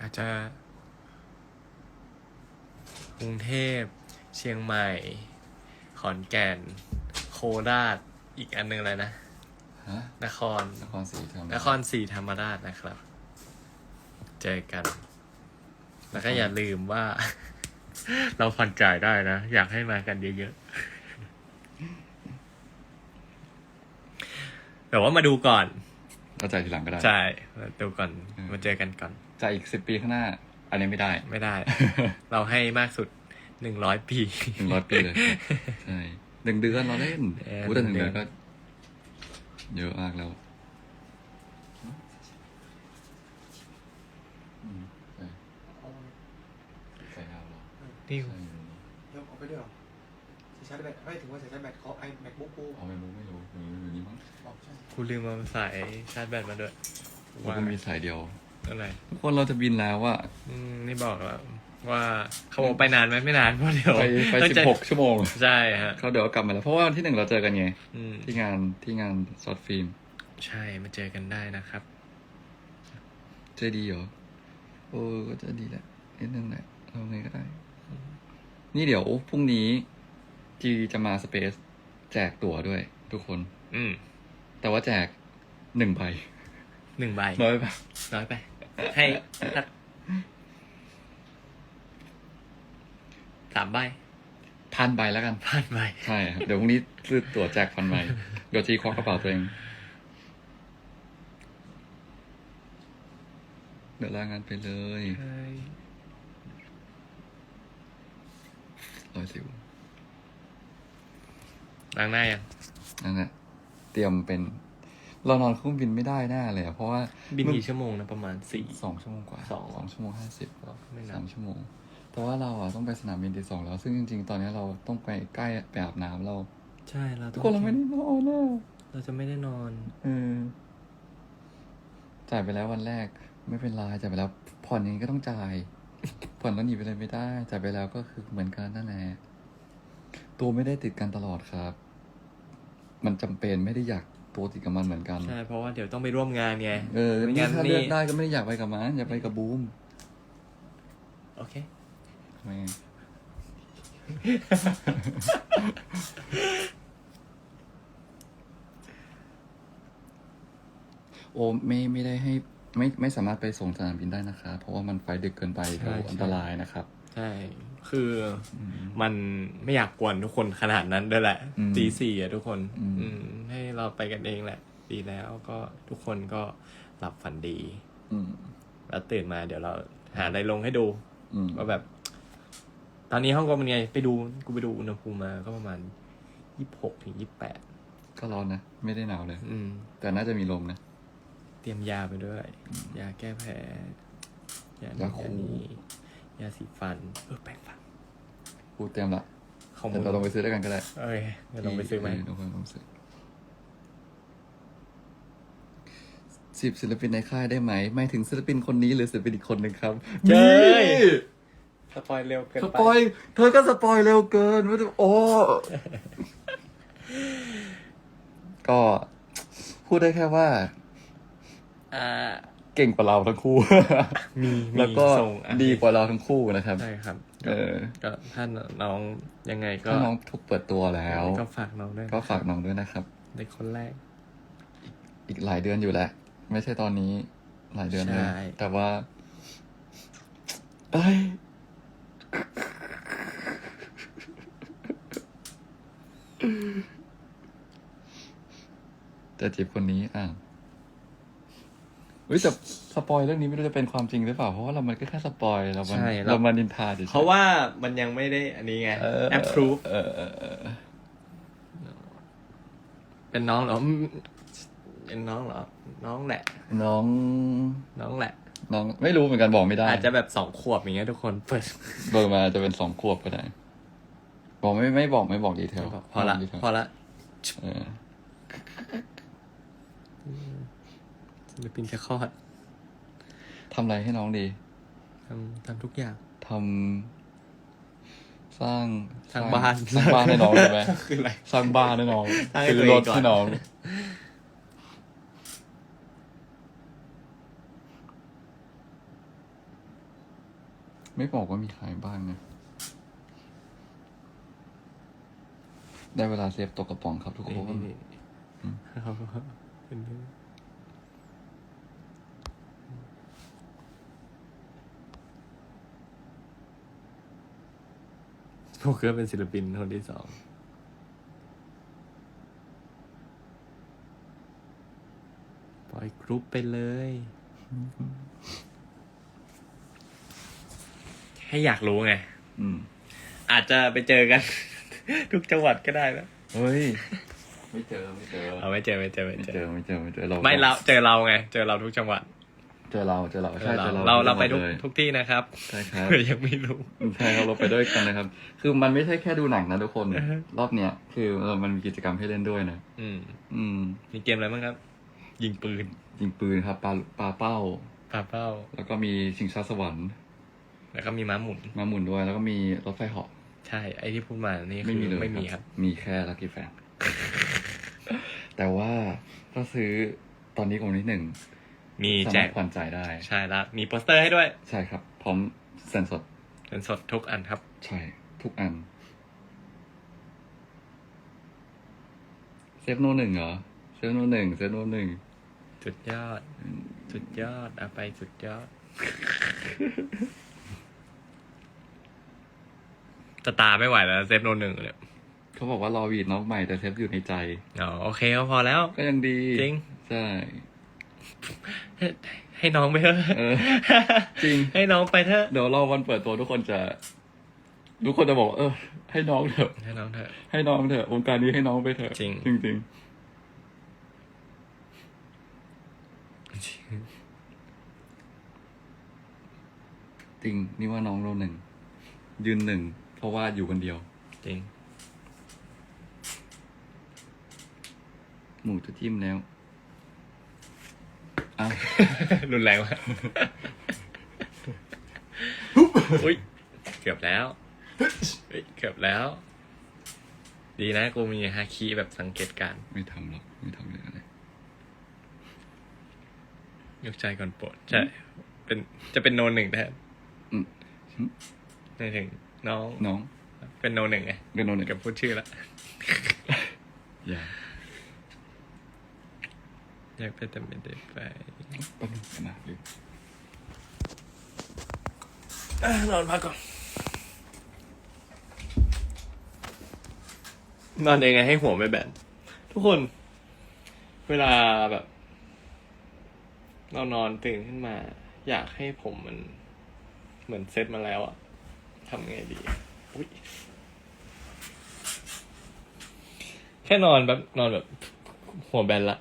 อาจจะ กรุงเทพ เชียงใหม่ ขอนแก่น โคราช อีกอันหนึงอะไรนะ ฮะนคร นครศรีธรรมนครศรีธรรมราชนะครับ เจอกัน แล้วก็อย่าลืมว่า เราผ่อนจ่ายได้นะ อยากให้มากันเยอะๆแต่ว่ามาดูก่อนก็จ่ายทีหลังก็ได้ ใช่มาดูก่อนอืมมาเจอกันก่อน จ่ายอีกสิบปีข้างหน้า อันนี้ไม่ได้ไม่ได้ เราให้มากสุดหนึ่งร้อยปีหนึ่งร้อยปีเลย ใช่หนึ่งเดือนเราเล่นเอออู้แต่หนึ่งหนึ่เดืงอนเดืก็อนเยอะมากแล้วอืมใช่ใส่ดาวเหรอนี่ใช่เดี๋ยวเอาไปด้วยเหรอใช้ชาร์จแบตไม่ถึงว่าใช้ชาร์จแบตเขาไอแม็กบุ๊กกูเอาไม่รู้ไม่รู้หรืออยู่นี่มั้งบอกใช่กูลืมมาใส่ชาร์จแบตมาด้วยผมก็มีสายเดียว อะไรทุกคนเราจะบินแล้วอะอืมนี่บอกแล้วว่าเขาบอกไปนานไหมไม่นานเพราะเดี๋ยวไปไปต้องสิจะบหกชั่วโมงใช่ฮะเขาเดี๋ยวกลับมาแล้ว เพราะว่าวันที่หนึ่งเราเจอกันไงอืมที่งานที่งานซอดฟิล์มใช่มาเจอกันได้นะครับเจดีเหรอโอ้ก็จะดีแหละนิดนึงแหละเอาไงก็ได้ นี่เดี๋ยวพรุ่งนี้จีจะมาสเปซแจกตั๋วด้วย ทุกคน อืม แต่ว่าแจกหนึ่งใบหนึ่งใบน้อยไปน้อยไป ให้สักสามใบพันใบแล้วกันพันใบใช่ครับเดี๋ยวพรุ่งนี้ซื้อตั๋วแจกพันใบเดี๋ยวจีควักกระเป๋าตัวเองเดี๋ยวลางานไปเลยรอยสิวล้างหน้ายังนั่นแหละเตรียมเป็น เรานอนเครื่องบินไม่ได้แน่เลยอะเพราะว่าบินมึงกี่ชั่วโมงนะประมาณสี่สองชั่วโมงกว่าสองสองชั่วโมงห้าสิบไม่นานสามชั่วโมง แต่ว่าเราอะต้องไปสนามบินที่สองแล้ว ซึ่งจริง ๆ ตอนนี้เราต้องไปใกล้ไปอาบน้ำเรา ใช่เราทุกคนเราไม่ได้นอนอะเราจะไม่ได้นอนเออจ่ายไปแล้ววันแรก ไม่เป็นไรจ่ายไปแล้วผ่อนยังไงก็ต้องจ่าย ผ่อนแล้วหนีไปเลยไม่ได้จ่ายไปแล้วก็คือเหมือนกันนั่นแหละตัวไม่ได้ติดกันตลอดครับ มันจำเป็นไม่ได้อยาก ตัวติดกับมันเหมือนกัน ใช่ เพราะว่าเดี๋ยวต้องไปร่วมงานไง เออไม่นี่งั้นถ้าเลืนี่อกได้ก็ไม่ได้อยากไปกับมันอยากไปกับบูม โอเคทำไมโอ้ไม่ไม่ได้ให้ไม่ไม่สามารถไปส่งสนามบินได้นะคะ เพราะว่ามันไฟดึกเกินไปใช่เดี๋ยวอันตรายนะครับ ใช่ คืออมมันไม่อยากกวนทุกคนขนาดนั้นด้วยแหละอืมตีสี่อะทุกคน อืมอืมให้ เราไปกันเองแหละ ดีแล้วก็ทุกคนก็หลับฝันดี อืมแล้วตื่นมาเดี๋ยวเราหาอะไรลงให้ดูอืมว่าแบบ ตอนนี้ห้องกงเป็นไง ไปดูกูไปดูอุณหภูมิมาก็ประมาณยี่สิบหกถึงยี่สิบแปดก็ร้อนนะ ไม่ได้หนาวเลย อืม แต่น่าจะมีลมนะ เตรียมยาไปด้วย ยาแก้แพ้ยาานี้คู ยานี้ยาสีฟัน เออแปรงฟันพูดเต็มละของแต่มึงเราลงไปซื้อด้วยกันก็ได้เอ้ยเดี๋ยวลองไปซื้อไหมลงไปลองซื้อ สิบศิลปินในค่ายได้ไหม ไม่ถึงศิลปินคนนี้หรือศิลปินอีกคนหนึ่งครับเจ้ย นี่สปอยเร็วเกินสไปปอยเธอก็สปอยเร็วเกินว่าจะโอ้ ก็พูดได้แค่ว่า อ่า เก่งกว่าเราทั้งคู่ มีมีแล้วก็ส่งอะดีกว่าเราทั้งคู่นะครับ ใช่ครับเออ ก็ถ้าน้องยังไงก็ถ้าน้องถูกเปิดตัวแล้ว ก็ฝากน้องด้วยก็ฝากน้องด้วยนะครับ ในคนแรก อีกหลายเดือนอยู่แล้ว ไม่ใช่ตอนนี้หลายเดือนเลย ใช่ แต่ว่า เอ้ย แต่จีบคนนี้อะเฮ้ยแต่สปอยเรื่องนี้ไม่รู้จะเป็นความจริงหรือเปล่า เพราะว่าเรามันก็แค่สปอยเรามันใช่เรา เรามานินทาเฉยๆเพราะว่ามันยังไม่ได้อันนี้ไงเออ approve เออเออเออเป็นน้องเหรออืม เป็นน้องเหรอ น้องแหละ น้องน้องแหละ น้องไม่รู้เหมือนกันบอกไม่ได้อาจจะแบบสองขวบอย่างเงี้ยทุกคนเปิดเบอร์มาจะเป็นสองขวบก็ได้ บอกไม่ไม่บอกไม่บอกดีเทลพอละ ไม่บก detail พอละเออศิลปินจะคลอดทำอะไรให้น้องดีทำทำทุกอย่าง ทำสร้างสร้างบ้าน สร้างบ้านให้น้องใช่ไหมคืออะไร สร้างบ้านให้น้องสร้างให้ซื้อตัวเองรถก่อนให้น้อง ไม่บอกว่ามีใครบ้างนะ ได้เวลาเซฟตกกระป๋องครับทุกคนนี่อืมครับเป็นเรื่องพวกก็เป็นศิลปินคนที่สองปล่อยกรุ๊ปไปเลย ให้อยากรู้ไง อืม อาจจะไปเจอกัน ทุกจังหวัดก็ได้นะเฮ้ย ไม่เจอไม่เจอเอาไม่เจอไม่เจอไม่ไม่เจเจออไม่เจอไม่เจอเราไม่เราเจอเราไง เจอเราทุกจังหวัดเจอเราเจอเราใช่เจอเราเราเราไปทุกเลยทุกที่นะครับใช่ครับ เผื่อยังไม่รู้ ใช่ครับเราไปด้วยกันนะครับ คือมันไม่ใช่แค่ดูหนังนะทุกคนอือฮะ รอบเนี้ยคือเออมันมีกิจกรรมให้เล่นด้วยนะ อืม อืม มีเกมอะไรบ้างครับ ยิงปืนยิงปืนครับปลาปลาเป้า ปาเป้า แล้วก็มีชิงช้าสวรรค์ แล้วก็มีม้าหมุน มาหมุนด้วยแล้วก็มีรถไฟเหาะ ใช่ ไอที่พูดมานี่ไม่คือมีเลยไม่มีครับ มีแค่ลั c กี้แฟน แต่ว่าถ้าซื้อตอนนี้ของนี้หนึ่งมีสาแจมารกถผ่อนจ่ายได้ ใช่ละมีโปสเตอร์ให้ด้วยใช่ครับ พร้อมเซ็นสดเป็นสดทุกอันครับ ใช่ ทุกอัน เซฟโนหนึ่งเหรอ เซฟโนหนึ่งเซฟโนหนึ่งสุดยอดสุดยอดเอาไปสุดยอด จะตาไม่ไหวแล้วเซฟโนหนึ่งเนี่ยเขาบอกว่ารอวีดน้องใหม่แต่เซฟอยู่ในใจ อ๋อโอเคก็พอแล้ว ก็ยังดีจริง ใช่ ให้ให้น้องไปเถอะเออ จริง ให้น้องไปเถอะ เดี๋ยวรอวันเปิดตัวทุกคนจะ ทุกคนจะบอกว่าเออ ให้น้องเถอะ ให้น้องเถอะ ให้น้องเถอะวงการนี้ให้น้องไปเถอะจริง จริงจริงจริงนี่ว่าน้องเราหนึ่งยืนหนึ่ง เพราะว่าอยู่คนเดียว จริงหมูจะจิ้มแล้วอ้าวรุนแรงมากอุ้ยเกือบแล้วเฮ้ยเกือบแล้ว ดีนะกูมีฮาคีแบบสังเกตการณ์ไม่ทำหรอกไม่ทำเลยอะไรยกใจก่อนโปรดใช่เป็นจะเป็นโนหนึ่งแทนอืมในถึง น้อง น้อง เป็นโนหนึ่งไงเป็นโนหนึ่งกับพูดชื่อละอย่าอยากไปแต่ไม่ได้ไปปั้นงกันนะลืมนอนพักก่อน นอนเองไงให้หัวไม่แบน ทุกคน เวลาแบบ เรานอนตื่นขึ้นมา อยากให้ผมมัน เหมือนเซ็ตมาแล้วอะ ทำไงดีอุ๊ยแค่นอนแบบนอนแบบหัวแบนละ